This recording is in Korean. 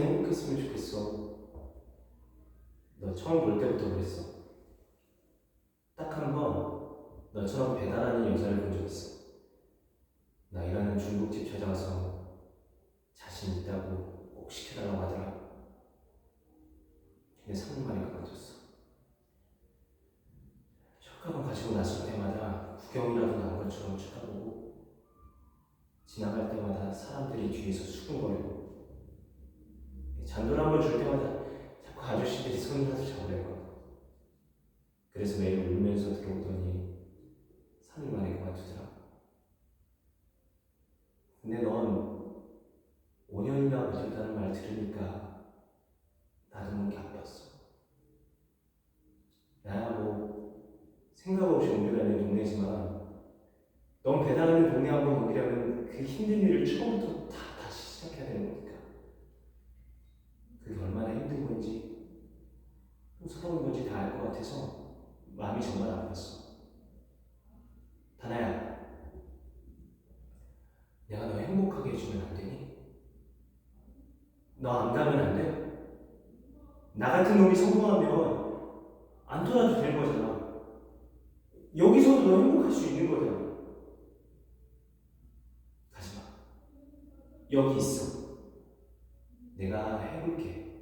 행복했으면 좋겠어. 너 처음 볼 때부터 그랬어. 딱 한 번 너처럼 배달하는 여자를 본 적 있어. 나 일하는 중국집 찾아가서 자신 있다고 꼭 시켜달라고 하더라. 근데 3년 만에 그만뒀어. 첫 가방 가지고 나설 때마다 구경이라도 나온 것처럼 쳐다보고 지나갈 때마다 사람들이 뒤에서 수근거리고 잔돈 한번줄 때마다 자꾸 아저씨들이 손이라도 잡으려고 그래서 매일 울면서 들어오더니 3일 만에 그만두더라 근데 넌 5년이나 버텼다는 말 들으니까 나도 모르게 아팠어. 나야 뭐 생각 없이 옮겨 다니는 동네지만 넌 배달하는 동네 한번 옮기려면 그 힘든 일을 처음부터 다 다시 시작해야 되는 거니까 그게 얼마나 힘든 건지 또 서러운 건지 다 알 것 같아서 마음이 정말 아팠어 다나야 내가 너 행복하게 해주면 안 되니? 너안 가면 안 돼? 나 같은 놈이 성공하면 안 돌아도 되는 거잖아 여기서도 너 행복할 수 있는 거잖아 가지마. 여기 있어. 내가 해볼게.